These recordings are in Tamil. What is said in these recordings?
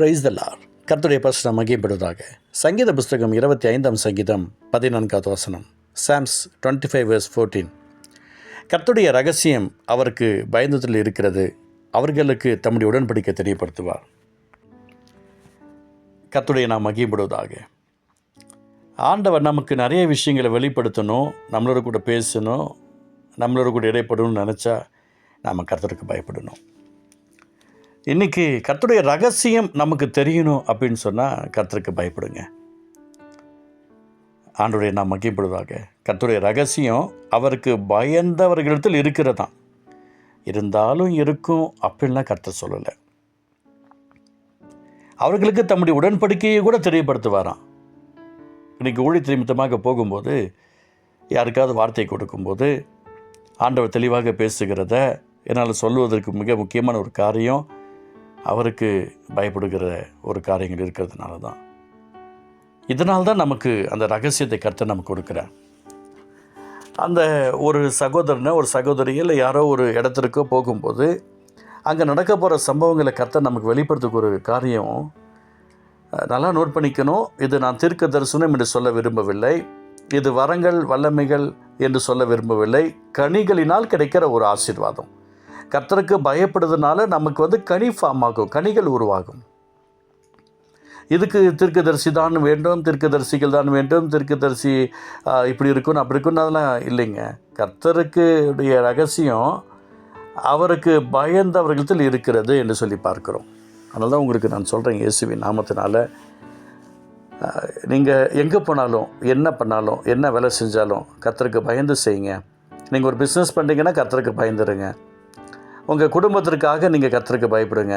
பிரைஸ் தலார் லார் கர்த்தருடைய பிரசனம் மகிமைப்படுவதாக. சங்கீத புஸ்தகம் இருபத்தி ஐந்தாம் சங்கீதம் பதினான்காவது வசனம். Psalms twenty five verse fourteen கர்த்துடைய ரகசியம் அவருக்கு பயந்ததில் இருக்கிறது. அவர்களுக்கு தம்முடைய உடன்படிக்கை தெரியப்படுத்துவார். கர்த்தருடைய நாம் மகிமைப்படுவதாக. ஆண்டவர் நமக்கு நிறைய விஷயங்களை வெளிப்படுத்தணும் நம்மளோட கூட பேசணும் நம்மளோட கூட இடைப்படணும்னு நினச்சா நாம் கருத்தருக்கு பயப்படணும். இன்றைக்கி கர்த்தருடைய ரகசியம் நமக்கு தெரியணும் அப்படின்னு சொன்னால் கர்த்தருக்கு பயப்படுங்க. ஆண்டுடைய நாம் மகிப்படுவதாக கர்த்தருடைய ரகசியம் அவருக்கு பயந்தவர்களிடத்தில் இருக்கிறதாம். இருந்தாலும் இருக்கும் அப்படின்லாம் கர்த்தர் சொல்லலை. அவர்களுக்கு தம்முடைய உடன்படிக்கையை கூட தெரியப்படுத்துவாராம். இன்றைக்கி ஊழி நிமித்தமாக போகும்போது யாருக்காவது வார்த்தை கொடுக்கும்போது ஆண்டவர் தெளிவாக பேசுகிறத என்னால் சொல்லுவதற்கு மிக முக்கியமான ஒரு காரியம் அவருக்கு பயப்படுகிற ஒரு காரியங்கள் இருக்கிறதுனால தான். இதனால் தான் நமக்கு அந்த ரகசியத்தை கருத்து நமக்கு கொடுக்குறார். அந்த ஒரு சகோதரனை ஒரு சகோதரி இல்லை யாரோ ஒரு இடத்திற்கோ போகும்போது அங்கே நடக்க போகிற சம்பவங்களை கர்த்தர் நமக்கு வெளிப்படுத்துக்கு ஒரு காரியம் நல்லா நோட் பண்ணிக்கணும். இது நான் தீர்க்க தரிசனம் என்று சொல்ல விரும்பவில்லை. இது வரங்கள் வல்லமைகள் என்று சொல்ல விரும்பவில்லை. கனிகளினால் கிடைக்கிற ஒரு ஆசீர்வாதம். கர்த்தருக்கு பயப்படுறதுனால நமக்கு வந்து கனி ஃபார்ம் ஆகும் கனிகள் உருவாகும். இதுக்கு திருக்கதரிசி தான் வேண்டும் திருக்கதரிசிகள் தான் வேண்டும் திருக்கதரிசி இப்படி இருக்கணும் அப்படி இருக்குன்னு அதெல்லாம் இல்லைங்க. கர்த்தருக்கு உடைய ரகசியம் அவருக்கு பயந்தவர்களிடத்தில் இருக்கிறது என்று சொல்லி பார்க்குறோம். அதனால தான் உங்களுக்கு நான் சொல்கிறேன் இயேசுவின் நாமத்தினால. நீங்கள் எங்கே போனாலும் என்ன பண்ணாலும் என்ன வேலை செஞ்சாலும் கத்தருக்கு பயந்து செய்யுங்க. நீங்கள் ஒரு பிஸ்னஸ் பண்ணுறீங்கன்னா கத்தருக்கு பயந்துருங்க. உங்கள் குடும்பத்திற்காக நீங்கள் கர்த்தருக்கு பயப்படுங்க.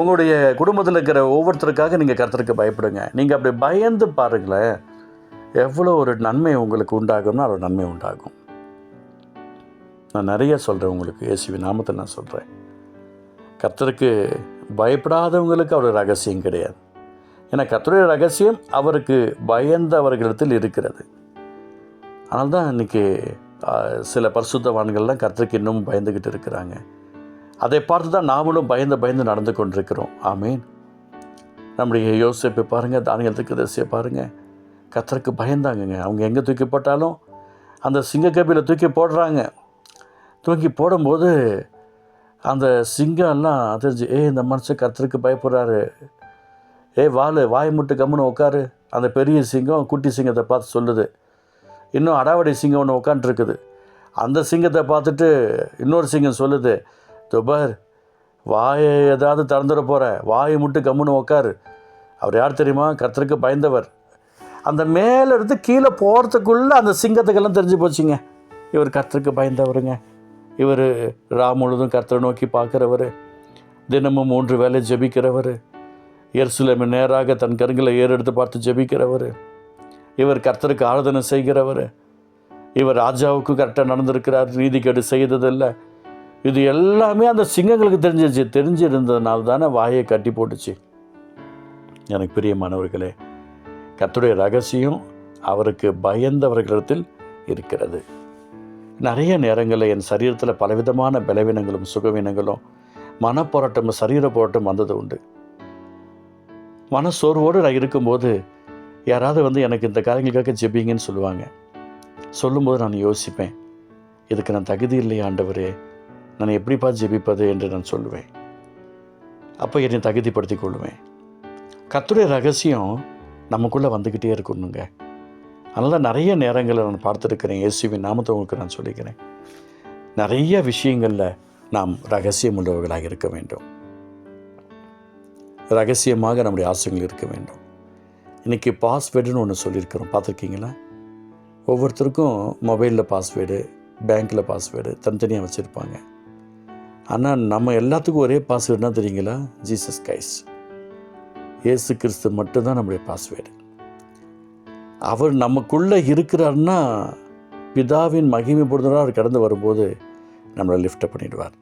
உங்களுடைய குடும்பத்தில் இருக்கிற ஒவ்வொருத்தருக்காக நீங்கள் கர்த்தருக்கு பயப்படுங்க. நீங்கள் அப்படி பயந்து பாருங்களேன். எவ்வளோ ஒரு நன்மை உங்களுக்கு உண்டாகும்னா ஒரு நன்மை உண்டாகும். நான் நிறைய சொல்கிறேன் உங்களுக்கு இயேசுவி நாமத்தில் நான் சொல்கிறேன் கர்த்தருக்கு பயப்படாதவங்களுக்கு அவர் ரகசியம் கிடையாது. ஏன்னா கர்த்தருடைய ரகசியம் அவருக்கு பயந்தவர்களிடத்தில் இருக்கிறது. ஆனால் தான் இன்றைக்கி சில பரிசுத்தவான்கள்லாம் கர்த்தருக்கு இன்னும் பயந்துக்கிட்டு இருக்கிறாங்க. அதை பார்த்து தான் நாமளும் பயந்து பயந்து நடந்து கொண்டிருக்கிறோம். ஆமீன். நம்முடைய யோசிப்பை பாருங்கள் தானியல் தரிசியை பாருங்கள் கத்தருக்கு பயந்தாங்கங்க. அவங்க எங்கே தூக்கி போட்டாலும் அந்த சிங்கக்கபியில் தூக்கி போடுறாங்க. தூக்கி போடும்போது அந்த சிங்கம் எல்லாம் தெரிஞ்சு ஏ இந்த மனுஷன் கத்தருக்கு பயப்படுறாரு. ஏ வாலு வாய் முட்டு கம்முன்னு உட்காரு. அந்த பெரிய சிங்கம் குட்டி சிங்கத்தை பார்த்து சொல்லுது. இன்னும் அடாவடி சிங்கம் ஒன்று உட்காந்துருக்குது அந்த சிங்கத்தை பார்த்துட்டு இன்னொரு சிங்கம் சொல்லுது துபர் வாயை ஏதாவது திறந்துட போகிற வாயை முட்டு கம்முன்னு உக்காரு. அவர் யார் தெரியுமா? கர்த்தருக்கு பயந்தவர். அந்த மேலேருந்து கீழே போகிறதுக்குள்ளே அந்த சிங்கத்துக்கெல்லாம் தெரிஞ்சு போச்சுங்க. இவர் கர்த்தருக்கு பயந்தவருங்க. இவர் ரா முழுதும் கர்த்தரை நோக்கி பார்க்குறவர். தினமும் மூன்று வேலை ஜெபிக்கிறவர். எருசலேமை நேராக தன் கருங்களை ஏறெடுத்து பார்த்து ஜெபிக்கிறவர். இவர் கர்த்தருக்கு ஆராதனை செய்கிறவர். இவர் ராஜாவுக்கு கரெக்டாக நடந்திருக்கிறார் நீதிக்கேடு செய்ததில்லை. இது எல்லாமே அந்த சிங்கங்களுக்கு தெரிஞ்சிருச்சு. தெரிஞ்சிருந்ததுனால தானே வாயை கட்டி போட்டுச்சு. எனக்கு பிரியமானவர்களே கர்த்தருடைய ரகசியம் அவருக்கு பயந்தவர்களிடத்தில் இருக்கிறது. நிறைய நேரங்களில் என் சரீரத்தில் பலவிதமான பலவீனங்களும் சுகவீனங்களும் மனப்போராட்டமும் சரீர போராட்டம் வந்தது உண்டு. மனசோர்வோடு நான் இருக்கும்போது யாராவது வந்து எனக்கு இந்த காரியங்களுக்காக ஜெபிங்கன்னு சொல்லுவாங்க. சொல்லும்போது நான் யோசிப்பேன் இதுக்கு நான் தகுதி இல்லையா ஆண்டவரே நான் எப்படிப்பா ஜெபிப்பது? என்று நான் சொல்லுவேன். அப்போ என்னை தகுதிப்படுத்திக் கொள்வேன். கத்துடைய ரகசியம் நமக்குள்ளே வந்துக்கிட்டே இருக்கணுங்க. அதனால் நிறைய நேரங்களில் நான் பார்த்துருக்கிறேன். இயேசுவின் நாமத்தை உங்களுக்கு நான் சொல்லிக்கிறேன். நிறைய விஷயங்களில் நாம் ரகசியம் உள்ளவர்களாக இருக்க வேண்டும். ரகசியமாக நம்முடைய ஆசைகள் இருக்க வேண்டும். இன்றைக்கி பாஸ்வேர்டுன்னு ஒன்று சொல்லியிருக்கிறோம். பார்த்துருக்கீங்களா? ஒவ்வொருத்தருக்கும் மொபைலில் பாஸ்வேர்டு பேங்க்கில் பாஸ்வேர்டு தனித்தனியாக வச்சுருப்பாங்க. ஆனால் நம்ம எல்லாத்துக்கும் ஒரே பாஸ்வேர்டுனா தெரியுங்களா? ஜீசஸ் கைஸ் இயேசு கிறிஸ்து மட்டும்தான் நம்முடைய பாஸ்வேர்டு. அவர் நமக்குள்ளே இருக்கிறார்னா பிதாவின் மகிமை மகிமைப்படுத்துகிறார் அவர் கடந்து வரும்போது நம்மளை லிஃப்ட் பண்ணிடுவார்.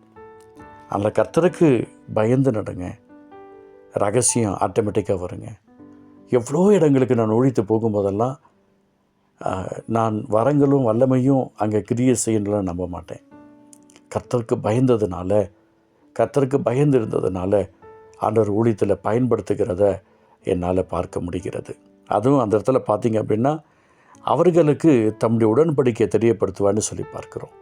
அதில் கர்த்தருக்கு பயந்து நடங்க. ரகசியம் ஆட்டோமேட்டிக்காக வருங்க. எவ்வளோ இடங்களுக்கு நான் ஒழித்து போகும்போதெல்லாம் நான் வரங்களும் வல்லமையும் அங்கே கிரியை செய்யணும்லாம் நம்ப மாட்டேன். கர்த்தருக்கு பயந்ததுனால கர்த்தருக்கு பயந்து இருந்ததுனால ஆண்டவர் ஊழியத்தில் பயன்படுத்துகிறத என்னால் பார்க்க முடிகிறது. அதுவும் அந்த இடத்துல பார்த்தீங்க அப்படின்னா அவர்களுக்கு தம்முடைய உடன்படிக்கையை தெரியப்படுத்துவான்னு சொல்லி பார்க்குறோம்.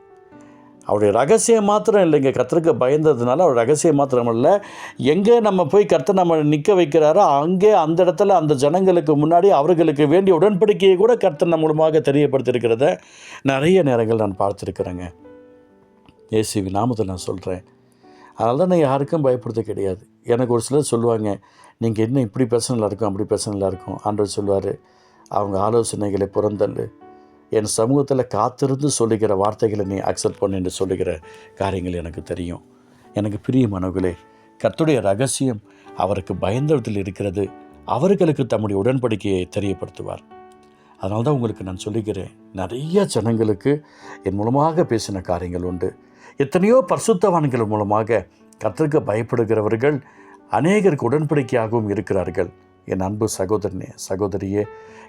அவருடைய ரகசியம் மாத்திரம் இல்லைங்க. கர்த்தருக்கு பயந்ததுனால அவர் ரகசியம் மாத்திரம் இல்லை. எங்கே நம்ம போய் கர்த்தர் நம்ம நிற்க வைக்கிறாரோ அங்கே அந்த இடத்துல அந்த ஜனங்களுக்கு முன்னாடி அவர்களுக்கு வேண்டிய உடன்படிக்கையை கூட கர்த்தர் நம்ம மூலமாக தெரியப்படுத்தியிருக்கிறத நிறைய நேரங்கள் நான் பார்த்துருக்குறேங்க. ஏசிவி நாமத்தில் நான் சொல்கிறேன் அதனால தான் நான் யாருக்கும் பயப்படுத்த கிடையாது. எனக்கு ஒரு சிலர் சொல்லுவாங்க நீங்கள் என்ன இப்படி பிரச்சனையில் இருக்கும் அப்படி பிரச்சனையில் இருக்கும்? ஆண்டவர் சொல்லுவார் அவங்க ஆலோசனைகளை புறந்தள்ளு. என் சமூகத்தில் காத்திருந்து சொல்லுகிற வார்த்தைகளை நீ அக்செப்ட் பண்ணு என்று சொல்லுகிற காரியங்கள் எனக்கு தெரியும். எனக்கு பிரிய பிரியமானவர்களே கத்துடைய ரகசியம் அவருக்கு பயந்தவத்தில் இருக்கிறது. அவர்களுக்கு தம்முடைய உடன்படிக்கையை தெரியப்படுத்துவார். அதனால தான் உங்களுக்கு நான் சொல்லுகிறேன் நிறைய ஜனங்களுக்கு என் மூலமாக பேசின காரியங்கள் உண்டு. எத்தனையோ பரிசுத்தவான்கள் மூலமாக கர்த்தருக்கு பயப்படுகிறவர்கள் அநேகருக்கு உடன்படிக்கையாகவும் இருக்கிறார்கள். என் அன்பு சகோதரனே சகோதரியே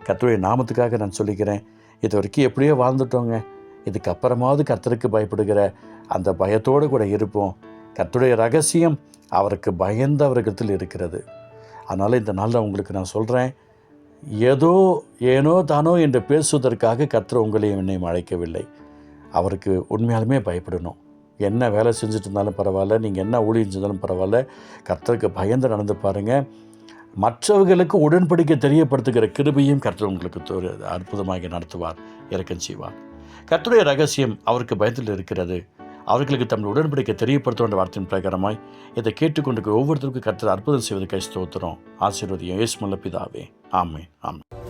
கத்துடைய நாமத்துக்காக நான் சொல்லுகிறேன் இது வரைக்கும் எப்படியோ வாழ்ந்துட்டோங்க. இதுக்கப்புறமாவது கர்த்தருக்கு பயப்படுகிற அந்த பயத்தோடு கூட இருப்போம். கர்த்தருடைய ரகசியம் அவருக்கு பயந்தவர்களிடத்தில் இருக்கிறது. அதனால் இந்த நாளில் உங்களுக்கு நான் சொல்கிறேன் ஏதோ ஏனோ தானோ என்று பேசுவதற்காக கர்த்தர் உங்களையும் என்னையும் அழைக்கவில்லை. அவருக்கு உண்மையாலுமே பயப்படணும். என்ன வேலை செஞ்சுட்டு இருந்தாலும் பரவாயில்ல நீங்கள் என்ன ஊழியம் செஞ்சாலும் பரவாயில்ல கர்த்தருக்கு பயந்து நடந்து பாருங்கள் மற்றவர்களுக்கு உடன்படிக்கை தெரியப்படுத்துகிற கிருபையும் கர்த்தர் உங்களுக்கு ஒரு அற்புதமாக நடத்துவார் இறக்கம் செய்வார். கர்த்தருடைய ரகசியம் அவருக்கு பயத்தில் இருக்கிறது. அவர்களுக்கு தம்முடைய உடன்படிக்கை தெரியப்படுத்த வேண்டிய வார்த்தையின் பிரகாரமாய் இதை கேட்டுக்கொண்டு ஒவ்வொருத்தருக்கும் கர்த்தர் அற்புதம் செய்வது கை ஸ்தோத்திரம். ஆசீர்வதியம். இயேசு பிதாவே. ஆமே ஆமே